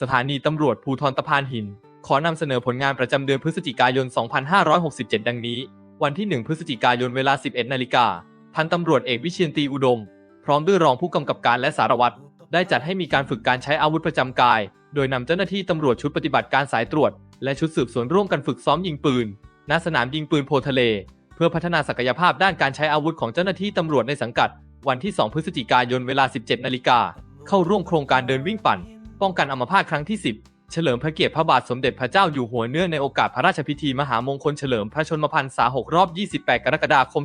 สถานีตำรวจภูทรตะพานหิน ขอนำเสนอผลงานประจำเดือนพฤศจิกายน 2567 ดังนี้ วันที่ 1 พฤศจิกายนเวลา 11 นาฬิกา พันตำรวจเอกวิเชียนตีอุดม พร้อมด้วยรองผู้กำกับการและสารวัตร ได้จัดให้มีการฝึกการใช้อาวุธประจำกาย โดยนำเจ้าหน้าที่ตำรวจชุดปฏิบัติการสายตรวจ และชุดสืบสวนร่วมกันฝึกซ้อมยิงปืน ณ สนามยิงปืนโพทะเล เพื่อพัฒนาศักยภาพด้านการใช้อาวุธของเจ้าหน้าที่ตำรวจในสังกัด วันที่ 2 พฤศจิกายนเวลา 17 นาฬิกา เข้าร่วมโครงการเดินวิ่งปั่น ป้องกันอัมพาตครั้งที่ 10 เฉลิมพระเกียรติพระบาทสมเด็จพระเจ้าอยู่หัวเนื่องในโอกาสพระราชพิธีมหามงคลเฉลิมพระชนมพรรษา 6 รอบ 28 กรกฎาคม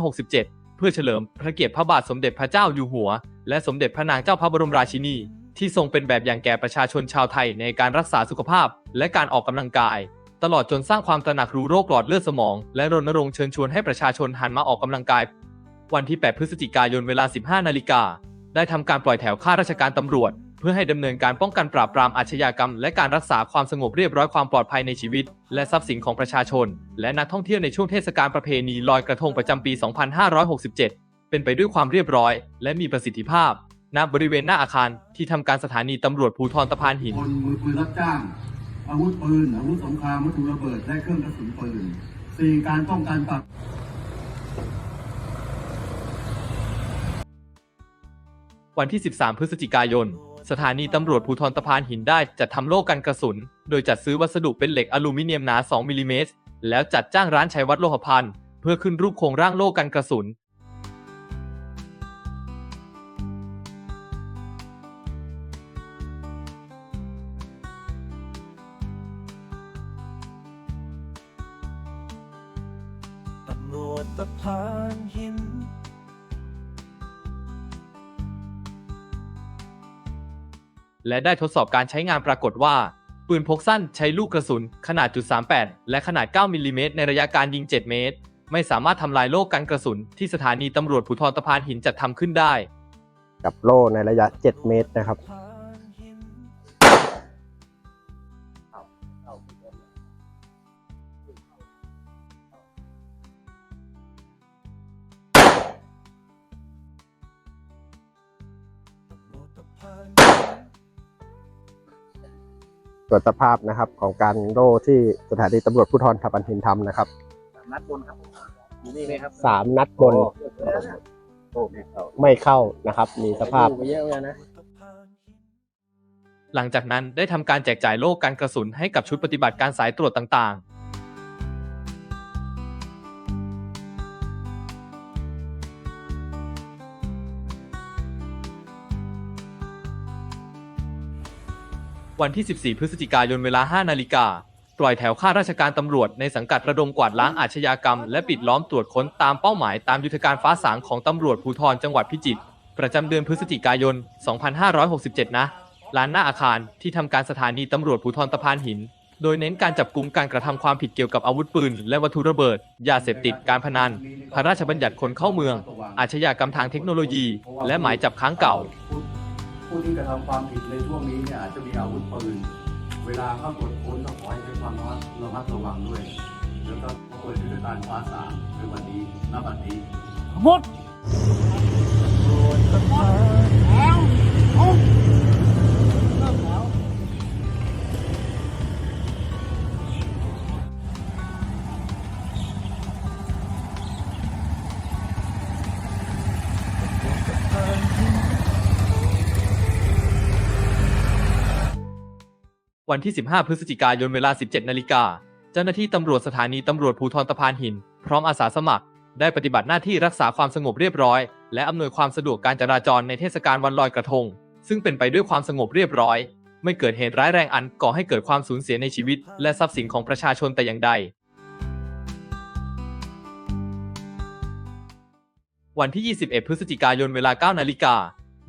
2567 เพื่อเฉลิมพระเกียรติพระบาทสมเด็จพระเจ้าอยู่หัว และสมเด็จพระนางเจ้าพระบรมราชินี ที่ทรงเป็นแบบอย่างแก่ประชาชนชาวไทยในการรักษาสุขภาพ และการออกกำลังกาย ตลอดจนสร้างความตระหนักรู้โรคหลอดเลือดสมอง และรณรงค์เชิญชวนให้ประชาชนหันมาออกกำลังกาย วันที่ 8 พฤศจิกายนเวลา 15 นาฬิกาได้ทำการปล่อยแถวข้าราชการตำรวจ พื่อให้ดำเนินการป้องกันปราบปรามอาชญากรรม และการรักษาความสงบเรียบร้อยความปลอดภัยในชีวิต และทรัพย์สินของประชาชน และนักท่องเที่ยวในช่วงเทศกาลประเพณีลอยกระทงประจำปี 2567 เป็นไปด้วยความเรียบร้อย และมีประสิทธิภาพณบริเวณหน้าอาคารที่ทำการสถานีตำรวจภูธรตะพานหินคนมือปืนรับจ้าง อาวุธปืนอาวุธสงครามวัตถุระเบิดและเครื่องกระสุนปืน 4. การป้องกันปราบวันที่ 13 พฤศจิกายน สถานีตำรวจภูธรตะพานหินได้จัดทำโล่กันกระสุน โดยจัดซื้อวัสดุเป็นเหล็กอลูมิเนียมหนา 2มิลลิเมตร แล้วจัดจ้างร้านชัยวัฒน์โลหพันธ์เพื่อขึ้นรูปโครงร่างโล่กันกระสุน ตำรวจตะพานหิน และได้ทดสอบการใช้งานปรากฏว่า ปืนพกสั้นใช้ลูกกระสุนขนาดจุด38 และขนาด 9 มิลลิเมตรในระยะการยิง 7 เมตร ไม่สามารถทำลายโล่กันกระสุนที่สถานีตำรวจภูธรตะพานหินจัดทำขึ้นได้ กับโล่ในระยะ 7 เมตรนะครับ ตรวจสภาพนะครับของการโล่ที่สถานีตำรวจภูธรทับปันหินทำนะครับนัดบนครับอยู่นี่ไหมครับสามนัดบนโอ้ไม่เข้าไม่เข้านะครับ มีสภาพไปเยอะเหมือนกันนะตะพานหินหลังจากนั้นได้ทำการแจกจ่ายโล่กันกระสุนให้กับชุดปฏิบัติการสายตรวจต่างๆ วันที่ 14 พฤศจิกายนเวลา 5 นาฬิกาปล่อยแถวข้าราชการตำรวจในสังกัดระดมกวาดล้างอาชญากรรม และปิดล้อมตรวจค้นตามเป้าหมายตามยุทธการฟ้าสางของตำรวจภูธรจังหวัดพิจิตรประจำเดือนพฤศจิกายน 2567 นะลานหน้าอาคารที่ทำการสถานีตำรวจภูธรตะพานหิน โดยเน้นการจับกลุ่มการกระทำความผิดเกี่ยวกับอาวุธปืน และวัตถุระเบิด ยาเสพติดการพนัน พระราชบัญญัติคนเข้าเมือง อาชญากรรมทางเทคโนโลยี และหมายจับค้างเก่า ผู้ที่กระทำความผิดในช่วงนี้เนี่ยอาจจะมีอาวุธปืน เวลาเข้าตรวจค้นก็ขอให้ใช้ความระมัดระมัดระวังด้วย แล้วก็เปิดยุทธการฟ้าสามในวันนี้ณบัดนี้หมด วันที่ 15 พฤศจิกายนเวลา 17 นาฬิกา เจ้าหน้าที่ตำรวจสถานีตำรวจภูธรตะพานหิน พร้อมอาสาสมัคร ได้ปฏิบัติหน้าที่รักษาความสงบเรียบร้อย และอำนวยความสะดวกการจราจรในเทศกาลวันลอยกระทง ซึ่งเป็นไปด้วยความสงบเรียบร้อย ไม่เกิดเหตุร้ายแรงอันก่อให้เกิดความสูญเสียในชีวิต และทรัพย์สินของประชาชนแต่อย่างใด วันที่ 21 พฤศจิกายนเวลา 9 นาฬิกา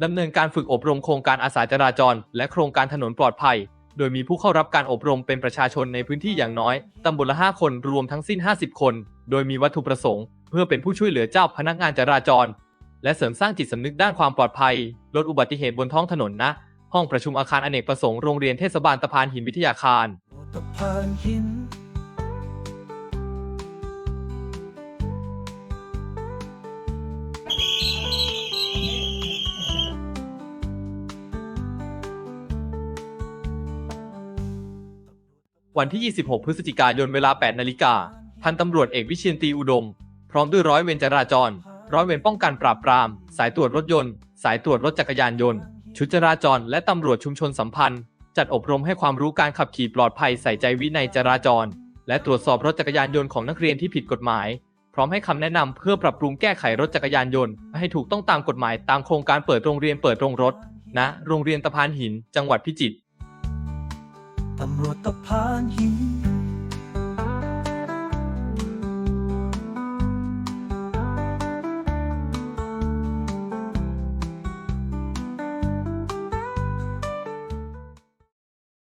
ดำเนินการฝึกอบรมโครงการอาสาจราจร และโครงการถนนปลอดภัย โดยมีผู้เข้ารับการอบรมเป็นประชาชนในพื้นที่อย่างน้อย ตำบลละ 5 คนรวมทั้งสิ้น 50 คน โดยมีวัตถุประสงค์ เพื่อเป็นผู้ช่วยเหลือเจ้าพนักงานจราจร และเสริมสร้างจิตสำนึกด้านความปลอดภัย ลดอุบัติเหตุบนท้องถนนนะ ห้องประชุมอาคารอเนกประสงค์โรงเรียนเทศบาลตะพานหินวิทยาคาร วันที่ 26 พฤศจิกายนเวลา 8 นาฬิกา พันตำรวจเอกวิเชียนตีอุดม พร้อมด้วยร้อยเวรจราจร ร้อยเวรป้องกันปราบปราม สายตรวจรถยนต์ สายตรวจรถจักรยานยนต์ ชุดจราจร และตำรวจชุมชนสัมพันธ์ จัดอบรมให้ความรู้การขับขี่ปลอดภัยใส่ใจวินัยจราจร และตรวจสอบรถจักรยานยนต์ของนักเรียนที่ผิดกฎหมาย พร้อมให้คำแนะนำเพื่อปรับปรุงแก้ไขรถจักรยานยนต์ ให้ถูกต้องตามกฎหมายตามโครงการเปิดโรงเรียนเปิดโรงรถณโรงเรียนตะพานหิน จังหวัดพิจิตร ตำรวจตะพานหิน